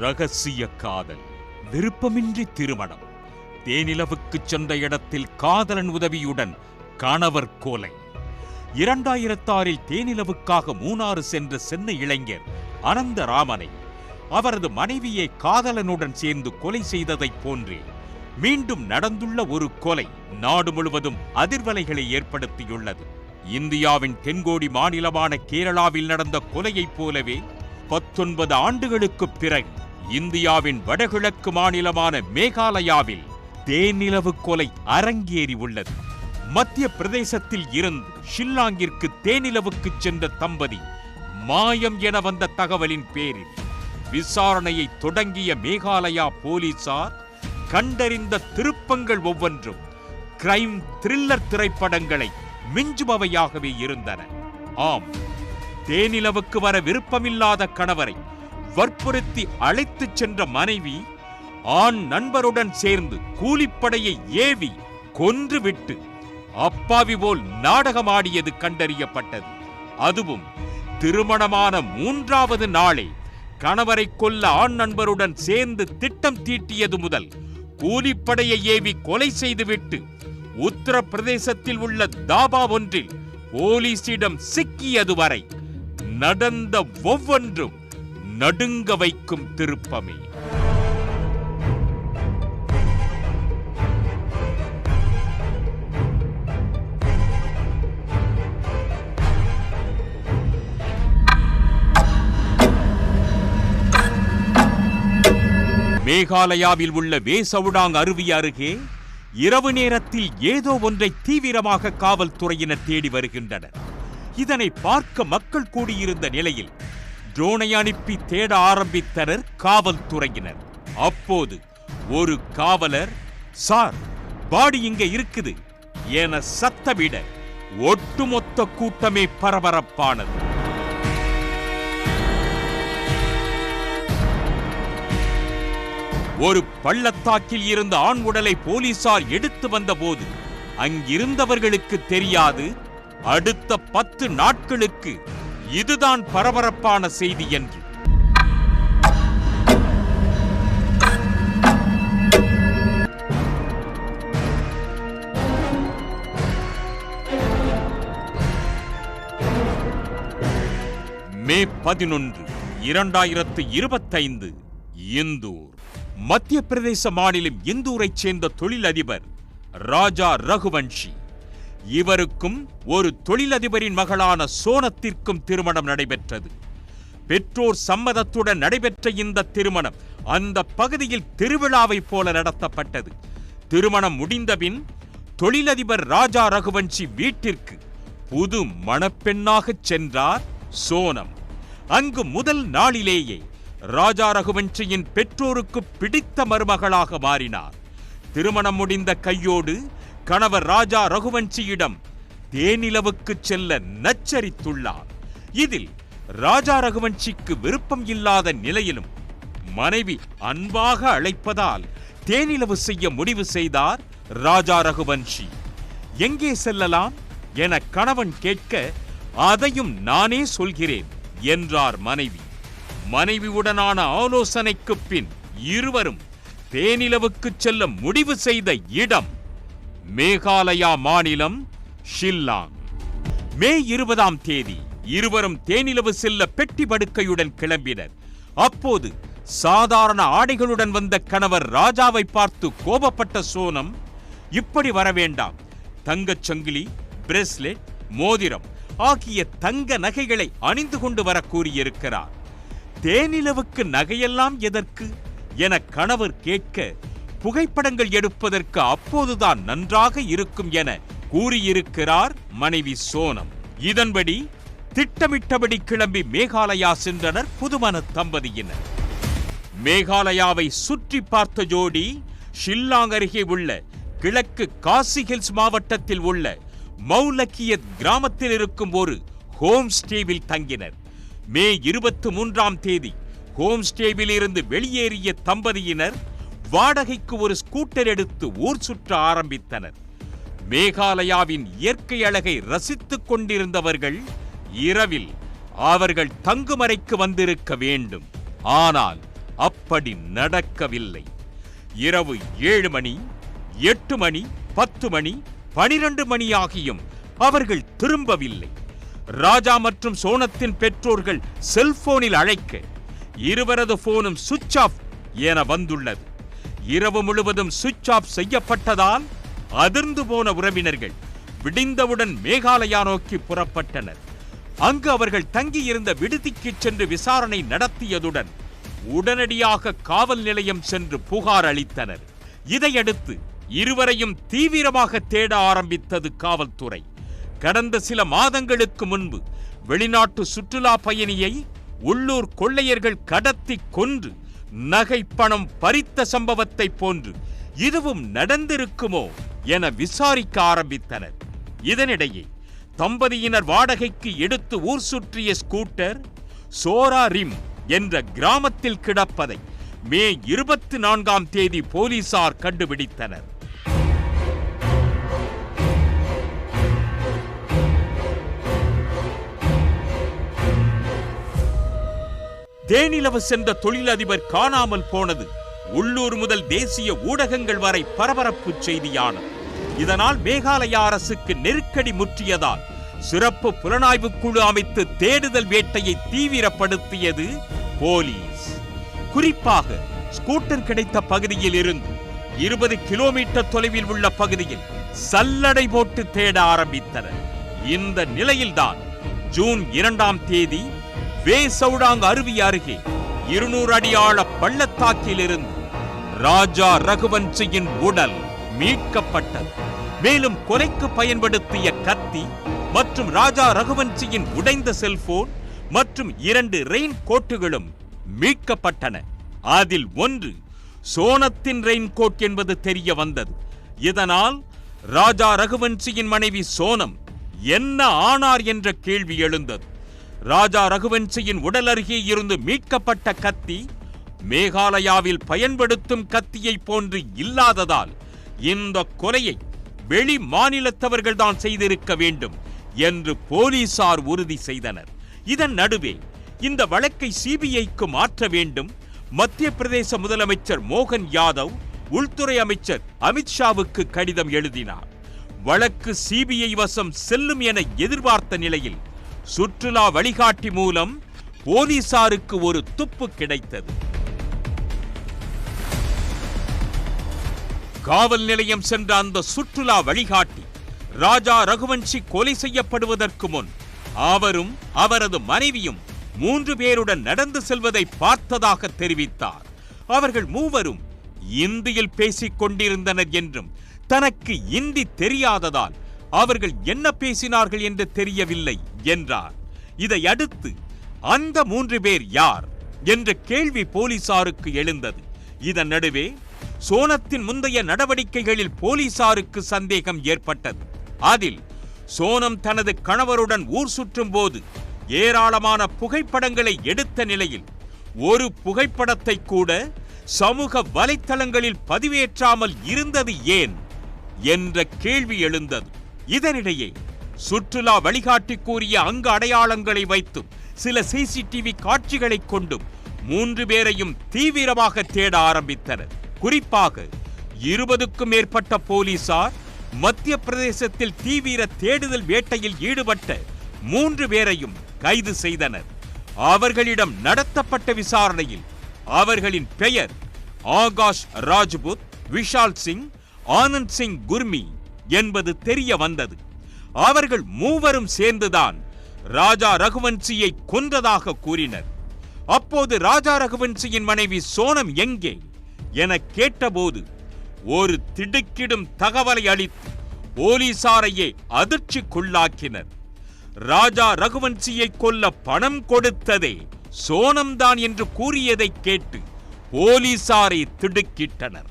ரகசிய காதல் விருப்பமின்றி திருமணம். தேனிலவுக்கு சென்ற இடத்தில் காதலன் உதவியுடன் கணவர் கொலை. இரண்டாயிரத்தாறில் தேனிலவுக்காக மூணாறு சென்ற சென்னை இளைஞர் அனந்தராமனை அவரது மனைவியை காதலனுடன் சேர்ந்து கொலை செய்ததைப் போன்றே மீண்டும் நடந்துள்ள ஒரு கொலை நாடு முழுவதும் அதிர்வலைகளை ஏற்படுத்தியுள்ளது. இந்தியாவின் தென்கோடி மாநிலமான கேரளாவில் நடந்த கொலையைப் போலவே பத்தொன்பது ஆண்டுகளுக்குப் பிறகு இந்தியாவின் வடகிழக்கு மாநிலமான மேகாலயாவில் தேனிலவு கொலை அரங்கேறி உள்ளது. மத்திய பிரதேசத்தில் இருந்து ஷில்லாங்கிற்கு தேனிலவுக்கு சென்ற தம்பதி மாயம் என வந்த தகவலின் பேரில் விசாரணையை தொடங்கிய மேகாலயா போலீசார் கண்டறிந்த திருப்பங்கள் ஒவ்வொன்றும் கிரைம் த்ரில்லர் திரைப்படங்களை மிஞ்சுபவையாகவே இருந்தன. ஆம் தேனிலவுக்கு வர விருப்பமில்லாத கணவரை வற்புறுத்தி அழைத்துச் சென்ற மனைவி ஆண் நண்பருடன் சேர்ந்து கூலிப்படையை ஏவி கொன்றுவிட்டு அப்பாவி போல் நாடகமாடியது கண்டறியப்பட்டது. அதுவும் திருமணமான மூன்றாவது நாளே கணவரை கொல்ல ஆண் நண்பருடன் சேர்ந்து திட்டம் தீட்டியது முதல் கூலிப்படையை ஏவி கொலை செய்துவிட்டு உத்தரப்பிரதேசத்தில் உள்ள தாபா ஒன்றில் போலீசிடம் சிக்கியது வரை நடந்த ஒவ்வொன்றும் நடுங்க வைக்கும் திருப்பமே. மேகாலயாவில் உள்ள வேசவுடாங் அருவி அருகே இரவு நேரத்தில் ஏதோ ஒன்றை தீவிரமாக காவல்துறையினர் தேடி வருகின்றனர். இதனை பார்க்க மக்கள் கூடியிருந்த நிலையில் ட்ரோனை அனுப்பி தேட ஆரம்பித்தனர் காவல்துறையினர். அப்போது ஒரு காவலர் சார் பாடி இங்க இருக்குது என சத்தமிட ஒட்டுமொத்த கூட்டமே பரபரப்பானது. ஒரு பள்ளத்தாக்கில் இருந்த ஆண் உடலை போலீசார் எடுத்து வந்தபோது அங்கிருந்தவர்களுக்கு தெரியாது அடுத்த பத்து நாட்களுக்கு இதுதான் பரபரப்பான செய்தி என்று. மே பதினொன்று இரண்டாயிரத்து இருபத்தைந்து இந்தூர். மத்திய பிரதேச மாநிலம் இந்தூரைச் சேர்ந்த தொழிலதிபர் ராஜா ரகுவன்ஷி. இவருக்கும் ஒரு தொழிலதிபரின் மகளான சோனத்திற்கும் திருமணம் நடைபெற்றது. பெற்றோர் சம்மதத்துடன் நடைபெற்ற இந்த திருமணம் அந்த பகுதியில் திருவிழாவைப் போல நடத்தப்பட்டது. திருமணம் முடிந்தபின் தொழிலதிபர் ராஜா ரகுவன்ஷி வீட்டிற்கு புது மணப்பெண்ணாகச் சென்றார் சோனம். அங்கு முதல் நாளிலேயே ராஜா ரகுவன்ஷியின் பெற்றோருக்கு பிடித்த மருமகளாக மாறினார். திருமணம் முடிந்த கையோடு கணவர் ராஜா ரகுவன்ஷியிடம் தேனிலவுக்கு செல்ல நச்சரித்துள்ளார். இதில் ராஜா ரகுவன்ஷிக்கு விருப்பம் இல்லாத நிலையிலும் மனைவி அன்பாக அழைப்பதால் தேனிலவு செய்ய முடிவு செய்தார் ராஜா ரகுவன்ஷி எங்கே செல்லலாம்? என கணவன் கேட்க அதையும் நானே சொல்கிறேன் என்றார் மனைவி. மனைவியுடனான ஆலோசனைக்குப் பின் இருவரும் தேனிலவுக்குச் செல்ல முடிவு செய்த இடம் மேகாலயா மாநிலம் ஷில்லாங். மே இருபதாம் தேதி இருவரும் தேனிலவு செல்ல பெட்டி படுக்கையுடன் கிளம்பினர். அப்போது சாதாரண ஆடைகளுடன் வந்த கணவர் ராஜாவை பார்த்து கோபப்பட்ட சோனம் இப்படி வர வேண்டாம். தங்கச் சங்கிலி பிரேஸ்லெட் மோதிரம் ஆகிய தங்க நகைகளை அணிந்து கொண்டு வர கூறியிருக்கிறார். தேனிலவுக்கு நகையெல்லாம் எதற்கு? என கணவர் கேட்க புகைப்படங்கள் எடுப்பதற்கு அப்போதுதான் நன்றாக இருக்கும் என கூறியிருக்கிறார் மனைவி சோனம். இதன்படி திட்டமிட்டபடி கிளம்பி மேகாலயா சென்றனர் புதுமண தம்பதியினர். மேகாலயாவை சுற்றி பார்த்த ஜோடி ஷில்லாங் அருகே உள்ள கிழக்கு காசி ஹில்ஸ் மாவட்டத்தில் உள்ள மௌலக்கியத் கிராமத்தில் இருக்கும் ஒரு ஹோம் ஸ்டேவில் தங்கினர். மே இருபத்தி மூன்றாம் தேதி ஹோம் ஸ்டேவில் இருந்து வெளியேறிய தம்பதியினர் வாடகைக்கு ஒரு ஸ்கூட்டர் எடுத்து ஊர் சுற்ற ஆரம்பித்தனர். மேகாலயாவின் இயற்கை அழகை ரசித்துக் கொண்டிருந்தவர்கள் இரவில் அவர்கள் தங்குமறைக்கு வந்திருக்க வேண்டும். ஆனால் அப்படி நடக்கவில்லை. இரவு ஏழு மணி எட்டு மணி பத்து மணி பனிரெண்டு மணி ஆகியும் அவர்கள் திரும்பவில்லை. ராஜா மற்றும் சோனத்தின் பெற்றோர்கள் செல்போனில் அழைக்க இருவரது போனும் சுவிட்ச் ஆஃப் என வந்துள்ளது. இரவு முழுவதும் சுவிட்ச் ஆஃப் செய்யப்பட்டதால் அதிர்ந்து போன உறவினர்கள் விடிந்தவுடன் மேகாலயா நோக்கி புறப்பட்டனர். அங்கு அவர்கள் தங்கியிருந்த விடுதிக்கு சென்று விசாரணை நடத்தியதுடன் உடனடியாக காவல் நிலையம் சென்று புகார் அளித்தனர். இதையடுத்து இருவரையும் தீவிரமாக தேட ஆரம்பித்தது காவல்துறை. கடந்த சில மாதங்களுக்கு முன்பு வெளிநாட்டு சுற்றுலா பயணியை உள்ளூர் கொள்ளையர்கள் கடத்தி கொன்று நகை பணம் பறித்த சம்பவத்தை போன்று இதுவும் நடந்திருக்குமோ என விசாரிக்க ஆரம்பித்தனர். இதனிடையே தம்பதியினர் வாடகைக்கு எடுத்து ஊர் சுற்றிய ஸ்கூட்டர் சோரா ரிம் என்ற கிராமத்தில் கிடப்பதை மே இருபத்தி நான்காம் தேதி போலீசார் கண்டுபிடித்தனர். தேனிலவ சென்ற தொழிலதிபர் காணாமல் போனது. உள்ளூர் முதல் தேசிய ஊடகங்கள் வரை பரபரப்பு செய்தியானது இதனால் மேகாலய அரசுக்கு நெருக்கடி முற்றியதால் சிறப்பு புலனாய்வு குழு அமைத்து தேடுதல் வேட்டையை தீவிரப்படுத்தியது போலீஸ். குறிப்பாக ஸ்கூட்டர் கிடைத்த பகுதியில் இருந்து இருபது கிலோமீட்டர் தொலைவில் உள்ள பகுதியில் சல்லடை போட்டு தேட ஆரம்பித்தனர். இந்த நிலையில்தான் ஜூன் இரண்டாம் தேதி வே சவுடாங் அருவி அருகே இருநூறு அடி ஆழ பள்ளத்தாக்கிலிருந்து ராஜா ரகுவன்சியின் உடல் மீட்கப்பட்டது. மேலும் கொலைக்கு பயன்படுத்திய கத்தி மற்றும் ராஜா ரகுவன்சியின் உடைந்த செல்போன் மற்றும் இரண்டு ரெயின் கோட்டுகளும் மீட்கப்பட்டன. அதில் ஒன்று சோனத்தின் ரெயின் கோட் என்பது தெரிய வந்தது. இதனால் ராஜா ரகுவன்சியின் மனைவி சோனம் என்ன ஆனார் என்ற கேள்வி எழுந்தது. ராஜா ரகுவன்சியின் உடல் அருகே இருந்து மீட்கப்பட்ட கத்தி மேகாலயாவில் பயன்படுத்தும் கத்தியை போன்று இல்லாததால் இந்த கொலையை வெளி மாநிலத்தவர்கள் தான் செய்திருக்க வேண்டும் என்று போலீசார் உறுதி செய்தனர். இதன் நடுவே இந்த வழக்கை சிபிஐக்கு மாற்ற வேண்டும். மத்திய பிரதேச முதலமைச்சர் மோகன் யாதவ் உள்துறை அமைச்சர் அமித்ஷாவுக்கு கடிதம் எழுதினார். வழக்கு சிபிஐ வசம் செல்லும் என எதிர்பார்த்த நிலையில் சுற்றுலா வழிகாட்டி மூலம் போலீசாருக்கு ஒரு துப்பு கிடைத்தது. காவல் நிலையம் சென்ற அந்த சுற்றுலா வழிகாட்டி ராஜா ரகுவன்ஷி கொலை செய்யப்படுவதற்கு முன் அவரும் அவரது மனைவியும் மூன்று பேருடன் நடந்து செல்வதை பார்த்ததாக தெரிவித்தார். அவர்கள் மூவரும் இந்தியில் பேசிக் கொண்டிருந்தனர் என்றும் தனக்கு இந்தி தெரியாததால் அவர்கள் என்ன பேசினார்கள் என்று தெரியவில்லை என்றார். இதை அடுத்து அந்த மூன்று பேர் யார் என்ற கேள்வி போலீசாருக்கு எழுந்தது. இதன் நடுவே சோனத்தின் முந்தைய நடவடிக்கைகளில் போலீசாருக்கு சந்தேகம் ஏற்பட்டது. அதில் சோனம் தனது கணவருடன் ஊர் சுற்றும் போது ஏராளமான புகைப்படங்களை எடுத்த நிலையில் ஒரு புகைப்படத்தை கூட சமூக வலைத்தளங்களில் பதிவேற்றாமல் இருந்தது ஏன்? என்ற கேள்வி எழுந்தது. இதனிடையே சுற்றுலா வழிகாட்டி கூறிய அங்க அடையாளங்களை வைத்தும் சில சிசிடிவி காட்சிகளைக் கொண்டும் மூன்று பேரையும் தீவிரமாக தேட ஆரம்பித்தனர். குறிப்பாக இருபதுக்கும் மேற்பட்ட போலீசார் மத்திய பிரதேசத்தில் தீவிர தேடுதல் வேட்டையில் ஈடுபட்ட மூன்று பேரையும் கைது செய்தனர். அவர்களிடம் நடத்தப்பட்ட விசாரணையில் அவர்களின் பெயர் ஆகாஷ் ராஜ்புத் விஷால் சிங் ஆனந்த் சிங் குர்மி என்பது தெரிய வந்தது. அவர்கள் மூவரும் சேர்ந்துதான் ராஜா ரகுவன்சியை கொன்றதாக கூறினர். அப்போது ராஜா ரகுவன்சியின் மனைவி சோனம் எங்கே? என கேட்டபோது ஒரு திடுக்கிடும் தகவலை அளித்து போலீசாரையே அதிர்ச்சிக்குள்ளாக்கினர். ராஜா ரகுவன்சியை கொல்ல பணம் கொடுத்ததே சோனம்தான் என்று கூறியதை கேட்டு போலீசாரை திடுக்கிட்டனர்.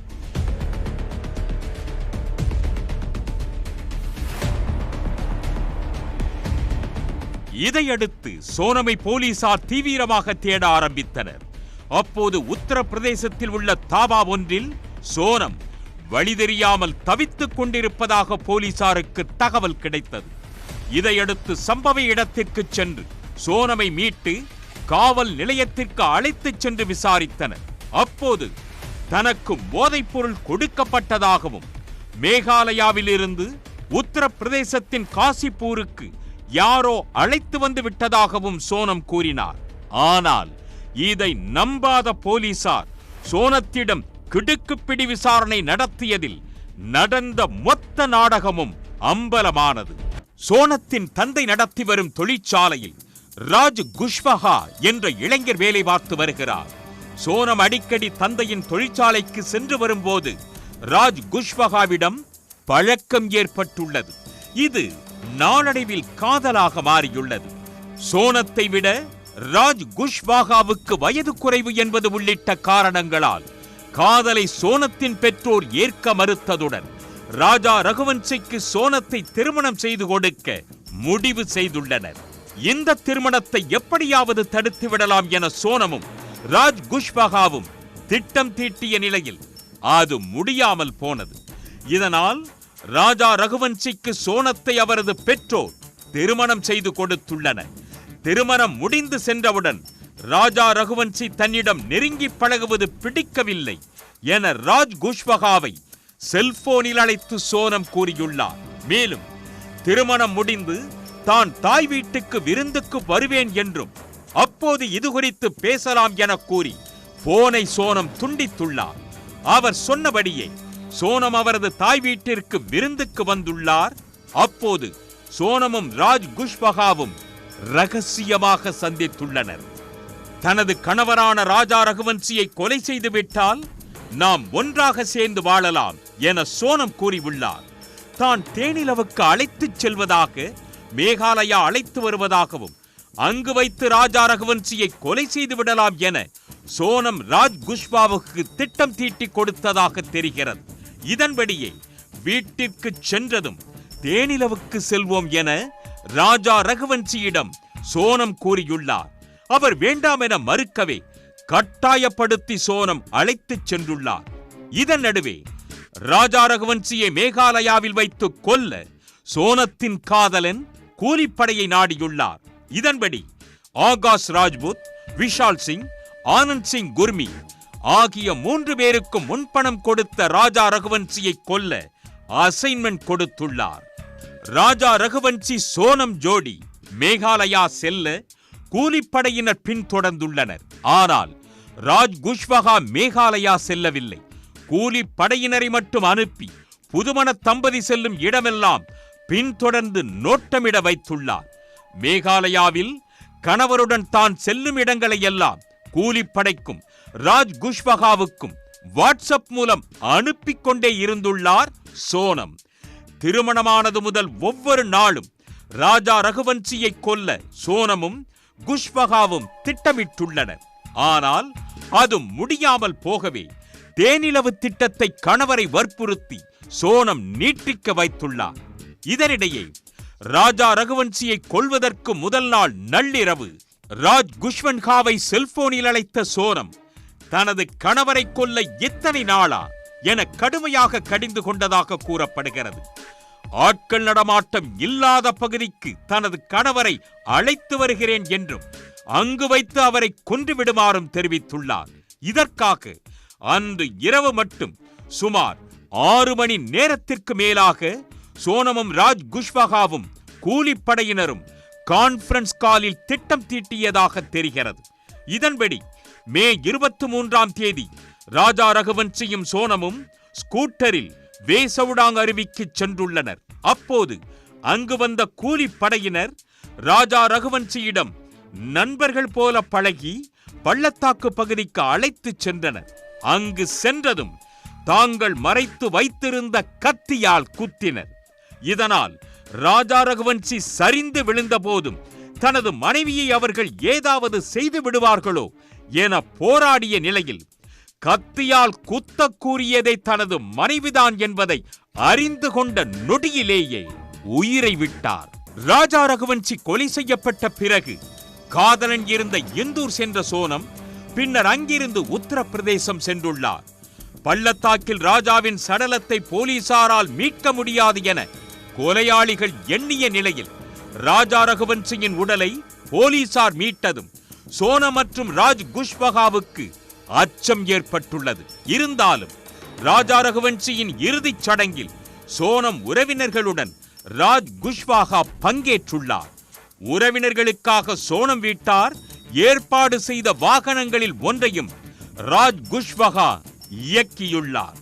இதையடுத்து சோனமை போலீசார் தீவிரமாக தேட ஆரம்பித்தனர். அப்போது உத்தரப்பிரதேசத்தில் உள்ள தாபா ஒன்றில் சோனம் வழி தெரியாமல் தவித்துக் கொண்டிருப்பதாக போலீசாருக்கு தகவல் கிடைத்தது. இதையடுத்து சம்பவ இடத்திற்கு சென்று சோனமை மீட்டு காவல் நிலையத்திற்கு அழைத்துச் சென்று விசாரித்தனர். அப்போது தனக்கு போதைப்பொருள் கொடுக்கப்பட்டதாகவும் மேகாலயாவிலிருந்து உத்தரப்பிரதேசத்தின் காசிப்பூருக்கு யாரோ அழைத்து வந்து விட்டதாகவும் சோனம் கூறினார். ஆனால் இதை நம்பாத போலீசார் சோனத்திடம் கிடுக்குப்பிடி விசாரணை நடத்தியதில் நடந்த மொத்த நாடகமும் அம்பலமானது. சோனத்தின் தந்தை நடத்தி வரும் தொழிற்சாலையில் ராஜ் குஷ்வஹா என்ற இளைஞர் வேலை பார்த்து வருகிறார். சோனம் அடிக்கடி தந்தையின் தொழிற்சாலைக்கு சென்று வரும்போது ராஜ் குஷ்வஹாவிடம் பழக்கம் ஏற்பட்டுள்ளது. இது நாளடைவில் காதலாக மாறியுள்ளது. சோனத்தை விட ராஜ் குஷ்வாகாவுக்கு வயது குறைவு என்பது உள்ளிட்ட காரணங்களால் காதலை சோனத்தின் பெற்றோர் ஏற்க மறுத்ததுடன் ராஜா ரகுவன்சிக்கு சோனத்தை திருமணம் செய்து கொடுக்க முடிவு செய்துள்ளனர். இந்த திருமணத்தை எப்படியாவது தடுத்து விடலாம் என சோனமும் ராஜ் குஷ்பகாவும் திட்டம் தீட்டிய நிலையில் அது முடியாமல் போனது. இதனால் ராஜா ரகுவன்சிக்கு சோனத்தை அவரது பெற்றோர் திருமணம் செய்து கொடுத்துள்ளனர். திருமணம் முடிந்து சென்றவுடன் ராஜா ரகுவன்சி தன்னிடம் நெருங்கி பழகுவது பிடிக்கவில்லை என ராஜ் குஷ்வகாவை செல்போனில் அழைத்து சோனம் கூறியுள்ளார். மேலும் திருமணம் முடிந்து தான் தாய் வீட்டுக்கு விருந்துக்கு வருவேன் என்றும் அப்போது இது குறித்து பேசலாம் என கூறி போனை சோனம் துண்டித்துள்ளார். அவர் சொன்னபடியே சோனம் அவரது தாய் வீட்டிற்கு விருந்துக்கு வந்துள்ளார். அப்போது சோனமும் ராஜ் குஷ்பகாவும் ரகசியமாக சந்தித்துள்ளனர். தனது கணவரான ராஜா ரகுவன்சியை கொலை செய்து விட்டால் நாம் ஒன்றாக சேர்ந்து வாழலாம் என சோனம் கூறியுள்ளார். தான் தேனிலவுக்கு அழைத்துச் செல்வதாக மேகாலயா அழைத்து வருவதாகவும் அங்கு வைத்து ராஜா ரகுவன்சியை கொலை செய்து விடலாம் என சோனம் ராஜ் குஷ்பாவுக்கு திட்டம் தீட்டி கொடுத்ததாக தெரிகிறது. இதன்படியே வீட்டிற்கு சென்றதும் தேனிலவுக்கு செல்வோம் என ராஜா ரகுவன்சியிடம் சோனம் கூறியுள்ளார். அவர் வேண்டாம் என மறுக்கவே கட்டாயப்படுத்தி சோனம் அழைத்துச் சென்றுள்ளார். இதன் நடுவே ராஜா ரகுவன்சியை மேகாலயாவில் வைத்து கொல்ல சோனத்தின் காதலன் கூலிப்படையை நாடியுள்ளார். இதன்படி ஆகாஷ் ராஜ்புத் விஷால் சிங் ஆனந்த் சிங் குர்மி ஆகிய மூன்று பேருக்கும் முன்பணம் கொடுத்த ராஜா ரகுவன்சியை கொல்ல அசைன்மெண்ட் கொடுத்துள்ளார். ராஜா ரகுவன்சி சோனம் ஜோடி மேகாலயா செல்ல கூலிப்படையினர் பின்தொடர்ந்துள்ளனர். ஆனால் ராஜ் குஷ்வகா மேகாலயா செல்லவில்லை. கூலிப்படையினரை மட்டும் அனுப்பி புதுமண தம்பதி செல்லும் இடமெல்லாம் பின்தொடர்ந்து நோட்டமிட வைத்துள்ளார். மேகாலயாவில் கணவருடன் தான் செல்லும் இடங்களை எல்லாம் கூலிப்படைக்கும் ராஜ் குஷ்வகாவுக்கும் வாட்ஸ்அப் மூலம் அனுப்பிக் கொண்டே இருந்துள்ளார் சோனம். திருமணமானது முதல் ஒவ்வொரு நாளும் ராஜா ரகுவன்சியை கொல்ல சோனமும் குஷ்வகாவும் திட்டமிட்டுள்ளனர். ஆனால் அது முடியாமல் போகவே தேனிலவு திட்டத்தை கணவரை வற்புறுத்தி சோனம் நீட்டிக்க வைத்துள்ளார். இதனிடையே ராஜா ரகுவன்சியை கொல்வதற்கு முதல் நாள் நள்ளிரவு ராஜ் குஷ்வன்காவை செல்போனில் அழைத்த சோனம் தனது கணவரை கொல்ல எத்தனை நாளா என கடுமையாக கடிந்து கொண்டதாக கூறப்படுகிறது. ஆட்கள் நடமாட்டம் இல்லாத பகுதிக்கு தனது கணவரை அழைத்து வருகிறேன் என்றும் அங்கு வைத்து அவரை கொன்றுவிடுமாறும் தெரிவித்துள்ளார். இதற்காக அன்று இரவு மட்டும் சுமார் ஆறு மணி நேரத்திற்கு மேலாக சோனமும் ராஜ் குஷ்வகாவும் கூலிப்படையினரும் கான்ஃபரன்ஸ் காலில் திட்டம் தீட்டியதாக தெரிகிறது. இதன்படி மே இருபத்தி மூன்றாம் தேதி ராஜா ரகுவன்சியும் சோனமும் ஸ்கூட்டரில் வேசவுடாங் அருவிக்கு சென்றுள்ளனர். அப்போது அங்கு வந்த கூலிப்படையினர் ராஜா ரகுவன்சியிடம் நண்பர்கள் போல பழகி பள்ளத்தாக்கு பகுதிக்கு அழைத்துச் சென்றனர். அங்கு சென்றதும் தாங்கள் மறைத்து வைத்திருந்த கத்தியால் குத்தினர். இதனால் ராஜா ரகுவன்சி சரிந்து விழுந்த போதும் தனது மனைவியை அவர்கள் ஏதாவது செய்து விடுவார்களோ என போராடிய நிலையில் கத்தியால் குத்த கூறியதை தனது மனைவிதான் என்பதை அறிந்து கொண்ட நொடியிலேயே உயிரை விட்டார். ராஜா ரகுவன்சி கொலை செய்யப்பட்ட பிறகு காதலன் இருந்த இந்தூர் சென்ற சோனம் பின்னர் அங்கிருந்து உத்தரப்பிரதேசம் சென்றுள்ளார். பள்ளத்தாக்கில் ராஜாவின் சடலத்தை போலீசாரால் மீட்க முடியாது என கொலையாளிகள் எண்ணிய நிலையில் ராஜா ரகுவன்சியின் உடலை போலீசார் மீட்டதும் சோனம் மற்றும் ராஜ் குஷ்வகாவுக்கு அச்சம் ஏற்பட்டுள்ளது. இருந்தாலும் ராஜா ரகுவன்சியின் இறுதிச் சடங்கில் சோனம் உறவினர்களுடன் ராஜ் குஷ்வாகா பங்கேற்றுள்ளார். உறவினர்களுக்காக சோனம் வீட்டார் ஏற்பாடு செய்த வாகனங்களில் ஒன்றையும் ராஜ் குஷ்வகா இயக்கியுள்ளார்.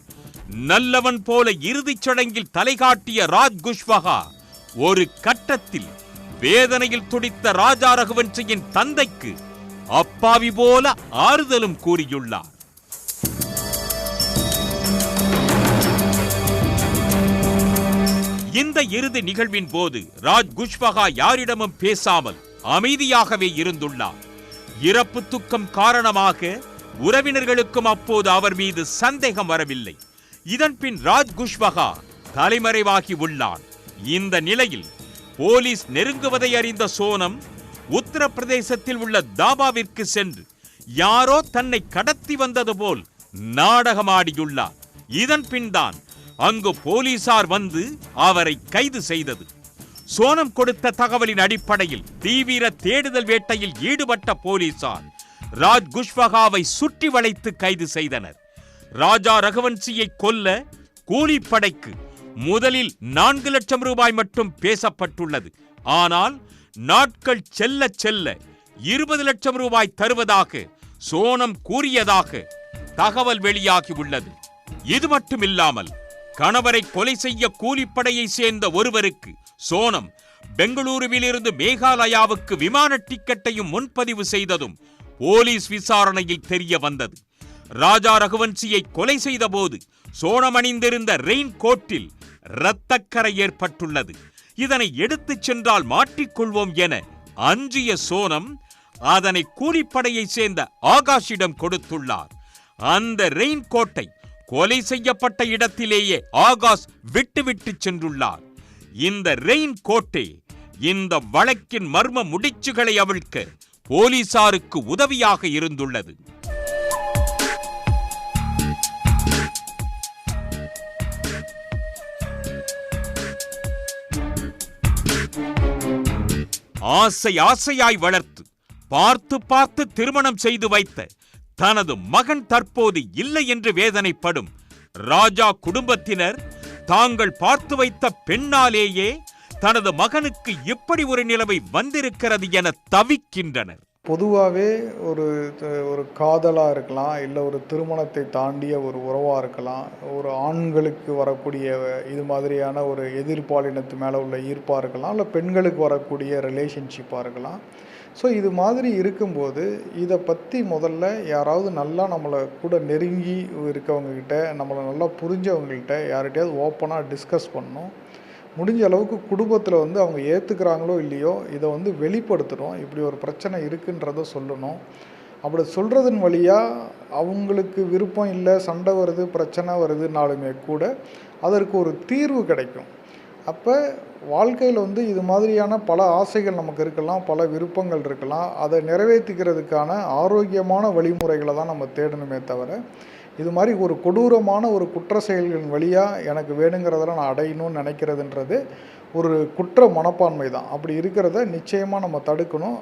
நல்லவன் போல இறுதிச் சடங்கில் தலைகாட்டிய ராஜ் குஷ்வகா ஒரு கட்டத்தில் வேதனையில் துடித்த ராஜா ரகுவன்சியின் தந்தைக்கு அப்பாவி போல ஆறுதலும் கூறியுள்ளார். இந்த இறுதி நிகழ்வின் போது ராஜ் குஷ்வகா யாரிடமும் பேசாமல் அமைதியாகவே இருந்துள்ளார். இறப்பு துக்கம் காரணமாக உறவினர்களுக்கும் அப்போது அவர் மீது சந்தேகம் வரவில்லை. இதன்பின் ராஜ் குஷ்வகா தலைமறைவாகி உள்ளான். இந்த நிலையில் போலீஸ் நெருங்குவதை அறிந்த சோனம் உத்தரப்பிரதேசத்தில் உள்ள தாபாவிற்கு சென்று யாரோ தன்னை கடத்தி வந்தது போல் நாடகமாடியுள்ளார். இதன் பின்தான் அங்கு போலீசார் வந்து அவரை கைது செய்தது. சோனம் கொடுத்த தகவலின் அடிப்படையில் தீவிர தேடுதல் வேட்டையில் ஈடுபட்ட போலீசார் ராஜ் குஷ்வகாவை சுற்றி வளைத்து கைது செய்தனர். ராஜா ரகுவன்சியை கொல்ல கூலிப்படைக்கு முதலில் நான்கு லட்சம் ரூபாய் மட்டும் பேசப்பட்டுள்ளது. ஆனால் நாட்கள் செல்ல செல்ல இருபது லட்சம் ரூபாய் தருவதாக சோனம் கூறியதாக தகவல் வெளியாகி உள்ளது இது மட்டுமில்லாமல் கணவரை கொலை செய்ய கூலிப்படையை சேர்ந்த ஒருவருக்கு சோனம் பெங்களூருவிலிருந்து மேகாலயாவுக்கு விமான டிக்கெட்டையும் முன்பதிவு செய்ததும் போலீஸ் விசாரணையில் தெரிய வந்தது. ராஜா ரகுவன்சியை கொலை செய்தபோது சோனம் அணிந்திருந்த ரெயின் கோட்டில் இரத்தக்கரை ஏற்பட்டுள்ளது. இதனை எடுத்துச் சென்றால் மாட்டிக்கொள்வோம் என அஞ்சிய சோனம் அதனை கூலிப்படையை சேர்ந்த ஆகாஷிடம் கொடுத்துள்ளார். அந்த ரெயின் கோட்டை கொலை செய்யப்பட்ட இடத்திலேயே ஆகாஷ் விட்டுவிட்டு சென்றுள்ளார். இந்த ரெயின் கோட்டே இந்த வழக்கின் மர்ம முடிச்சுகளை அவிழ்க்க போலீசாருக்கு உதவியாக இருந்துள்ளது. ஆசை ஆசையாய் வளர்த்து பார்த்து பார்த்து திருமணம் செய்து வைத்த தனது மகன் தற்போது இல்லை என்று வேதனைப்படும் ராஜா குடும்பத்தினர் தாங்கள் பார்த்து வைத்த பெண்ணாலேயே தனது மகனுக்கு இப்படி ஒரு நிலைமை வந்திருக்கிறது என தவிக்கின்றனர். பொதுவாகவே ஒரு ஒரு காதலாக இருக்கலாம் இல்லை ஒரு திருமணத்தை தாண்டிய ஒரு உறவாக இருக்கலாம் ஒரு ஆண்களுக்கு வரக்கூடிய இது மாதிரியான ஒரு எதிர்பாலினத்து மேலே உள்ள ஈர்ப்பாக இருக்கலாம் இல்லை பெண்களுக்கு வரக்கூடிய ரிலேஷன்ஷிப்பாக இருக்கலாம். ஸோ இது மாதிரி இருக்கும்போது இதை பற்றி முதல்ல யாராவது நல்லா நம்மளை கூட நெருங்கி இருக்கவங்கக்கிட்ட நம்மளை நல்லா புரிஞ்சவங்கள்கிட்ட யார்கிட்டையாவது ஓப்பனாக டிஸ்கஸ் பண்ணணும். முடிஞ்ச அளவுக்கு குடும்பத்தில் வந்து அவங்க ஏற்றுக்கிறாங்களோ இல்லையோ இதை வந்து வெளிப்படுத்தணும். இப்படி ஒரு பிரச்சனை இருக்குன்றத சொல்லணும். அப்படி சொல்கிறதன் வழியாக அவங்களுக்கு விருப்பம் இல்லை சண்டை வருது பிரச்சனை வருதுனாலுமே கூட அதற்கு ஒரு தீர்வு கிடைக்கும். அப்போ வாழ்க்கையில் வந்து இது மாதிரியான பல ஆசைகள் நமக்கு இருக்கலாம் பல விருப்பங்கள் இருக்கலாம். அதை நிறைவேற்றிக்கிறதுக்கான ஆரோக்கியமான வழிமுறைகளை தான் நம்ம தேடணுமே தவிர இது மாதிரி ஒரு கொடூரமான ஒரு குற்ற செயல்களின் வழியாக எனக்கு வேணுங்கிறதெல்லாம் நான் அடையணும்னு நினைக்கிறதுன்றது ஒரு குற்ற மனப்பான்மை தான். அப்படி இருக்கிறத நிச்சயமாக நம்ம தடுக்கணும்.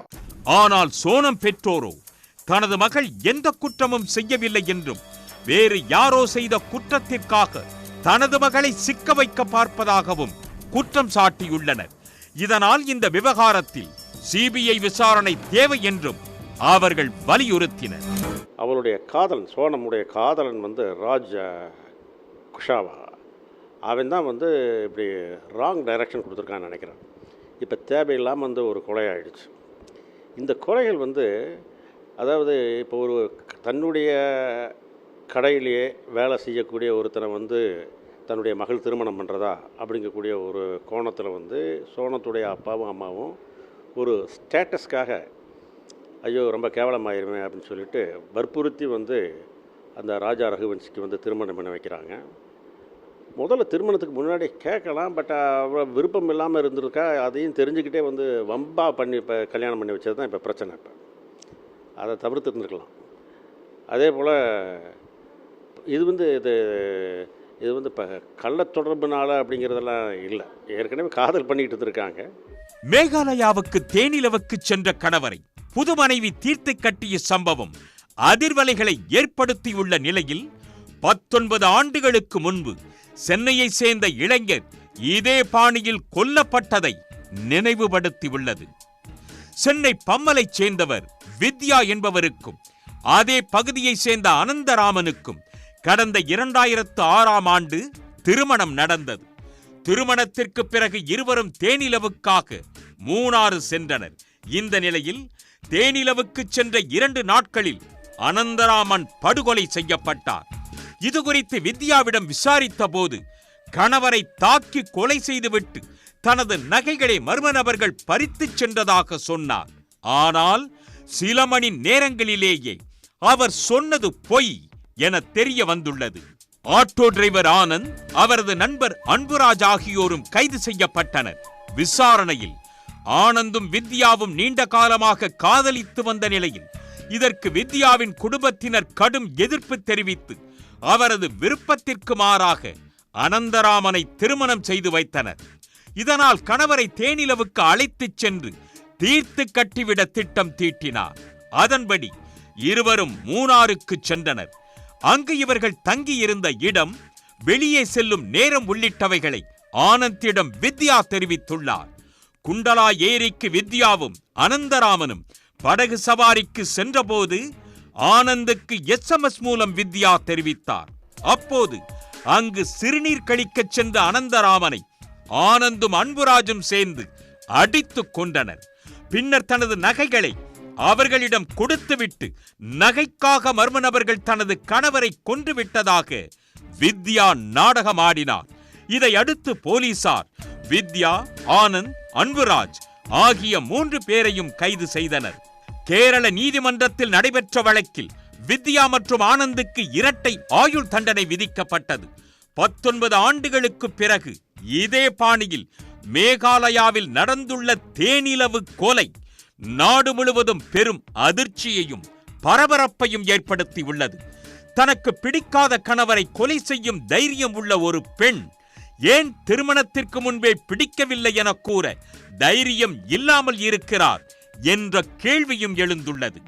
ஆனால் சோனம் பெற்றோரோ தனது மகள் எந்த குற்றமும் செய்யவில்லை என்றும் வேறு யாரோ செய்த குற்றத்திற்காக தனது மகளை சிக்க வைக்க பார்ப்பதாகவும் குற்றம் சாட்டியுள்ளனர். இதனால் இந்த விவகாரத்தில் சிபிஐ விசாரணை தேவை என்றும் அவர்கள் வலியுறுத்தினர். அவளுடைய காதலன் சோனமுடைய காதலன் வந்து ராஜ் குஷாவா. அவன் தான் வந்து இப்படி ராங் டைரக்ஷன் கொடுத்துருக்கான்னு நினைக்கிறேன். இப்போ தேவையில்லாமல் வந்து ஒரு கொலை ஆயிடுச்சு இந்த கொலைகள் வந்து அதாவது இப்போ ஒரு தன்னுடைய கடையிலேயே வேலை செய்யக்கூடிய ஒருத்தனை வந்து தன்னுடைய மகள் திருமணம் பண்ணுறதா அப்படிங்கக்கூடிய ஒரு கோணத்தில் வந்து சோனத்துடைய அப்பாவும் அம்மாவும் ஒரு ஸ்டேட்டஸ்க்காக ஐயோ ரொம்ப கேவலமாயிருமே அப்படின்னு சொல்லிட்டு வற்புறுத்தி வந்து அந்த ராஜா ரகுவன்சிக்கு வந்து திருமணம் பண்ண வைக்கிறாங்க. முதல்ல திருமணத்துக்கு முன்னாடி கேட்கலாம் பட் அவ்வளோ விருப்பம் இல்லாமல் இருந்திருக்கா அதையும் தெரிஞ்சுக்கிட்டே வந்து வம்பா பண்ணி இப்போ கல்யாணம் பண்ணி வச்சது தான் இப்போ பிரச்சனை இப்போ. அதை தவிர்த்து இருந்திருக்கலாம். அதே போல் இது வந்து இது இது வந்து இப்போ கள்ள தொடர்புனால அப்படிங்கிறதெல்லாம் இல்லை. ஏற்கனவே காதல் பண்ணிக்கிட்டு இருந்திருக்காங்க. மேகாலயாவுக்கு தேனிலவுக்கு சென்ற கணவரை புது மனைவி தீர்த்து கட்டிய சம்பவம் அதிர்வலைகளை ஏற்படுத்தியுள்ள நிலையில் பத்தொன்பது ஆண்டுகளுக்கு முன்பு சென்னையை சேர்ந்த இளைஞர் இதே பாணியில் கொல்லப்பட்டதை நினைவுபடுத்தியுள்ளது. சென்னை பம்மலைச் சேர்ந்தவர் வித்யா என்பவருக்கும் அதே பகுதியைச் சேர்ந்த அனந்தராமனுக்கும் கடந்த இரண்டாயிரத்து ஆறாம் ஆண்டு திருமணம் நடந்தது. திருமணத்திற்கு பிறகு இருவரும் தேனிலவுக்காக மூணாறு சென்றனர். இந்த நிலையில் தேனிலவுக்கு சென்ற இரண்டு நாட்களில் அனந்தராமன் படுகொலை செய்யப்பட்டார். இது குறித்து வித்யாவிடம் விசாரித்த போது கணவரை தாக்கி கொலை செய்துவிட்டு தனது நகைகளை மர்ம நபர்கள் பறித்துச் சென்றதாக சொன்னார். ஆனால் சில மணி நேரங்களிலேயே அவர் சொன்னது பொய் என தெரிய வந்துள்ளது. ஆட்டோ டிரைவர் ஆனந்த் அவரது நண்பர் அன்புராஜ் ஆகியோரும் கைது செய்யப்பட்டனர். விசாரணையில் ஆனந்தும் வித்யாவும் நீண்ட காலமாக காதலித்து வந்த நிலையில் இதற்கு வித்யாவின் குடும்பத்தினர் கடும் எதிர்ப்பு தெரிவித்து அவரது விருப்பத்திற்கு மாறாக அனந்தராமனை திருமணம் செய்து வைத்தனர். இதனால் கணவரை தேனிலவுக்கு அழைத்துச் சென்று தீர்த்து கட்டிவிட திட்டம் தீட்டினார். அதன்படி இருவரும் மூணாருக்கு சென்றனர். அங்கு இவர்கள் தங்கியிருந்த இடம் வெளியே செல்லும் நேரம் உள்ளிட்டவைகளை ஆனந்திடம் வித்யா தெரிவித்துள்ளார். குண்டலா ஏரிக்கு வித்யாவும் அனந்தராமனும் படகு சவாரிக்கு சென்றபோது ஆனந்துக்கு எஸ்எம்எஸ் மூலம் வித்யா தெரிவித்தார். அப்போது அங்கு சிறுநீர் கழிக்கச் சென்ற அனந்தராமனை ஆனந்தும் அன்புராஜும் சேர்ந்து அடித்துக் கொண்டனர். பின்னர் தனது நகைகளை அவர்களிடம் கொடுத்துவிட்டு நகைக்காக மர்ம நபர்கள் தனது கணவரை கொன்றுவிட்டதாக வித்யா நாடகமாடினார். இதை அடுத்து போலீசார் வித்யா ஆனந்த் அன்புராஜ் ஆகிய மூன்று பேரையும் கைது செய்தனர். கேரள நீதிமன்றத்தில் நடைபெற்ற வழக்கில் வித்யா மற்றும் ஆனந்துக்கு இரட்டை ஆயுள் தண்டனை விதிக்கப்பட்டது. பத்தொன்பது ஆண்டுகளுக்கு பிறகு இதே பாணியில் மேகாலயாவில் நடந்துள்ள தேனிலவு கொலை நாடு முழுவதும் பெரும் அதிர்ச்சியையும் பரபரப்பையும் ஏற்படுத்தியுள்ளது தனக்கு பிடிக்காத கணவரை கொலை செய்யும் தைரியம் உள்ள ஒரு பெண் ஏன் திருமணத்திற்கு முன்பே பிடிக்கவில்லை என கூற தைரியம் இல்லாமல் இருக்கிறார் என்ற கேள்வியும் எழுந்துள்ளது.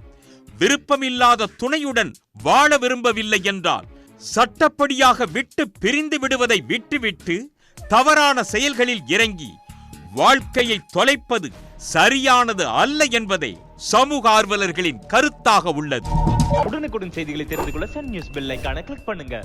விருப்பமில்லாத துணையுடன் வாழ விரும்பவில்லை என்றால் சட்டப்படியாக விட்டு பிரிந்து விடுவதை விட்டுவிட்டு தவறான செயல்களில் இறங்கி வாழ்க்கையை தொலைப்பது சரியானது அல்ல என்பதே சமூக ஆர்வலர்களின் கருத்தாக உள்ளது. உடனுக்குடன் செய்திகளை தெரிந்து கொள்ள சன் நியூஸ் பெல் ஐக்கான கிளிக் பண்ணுங்க.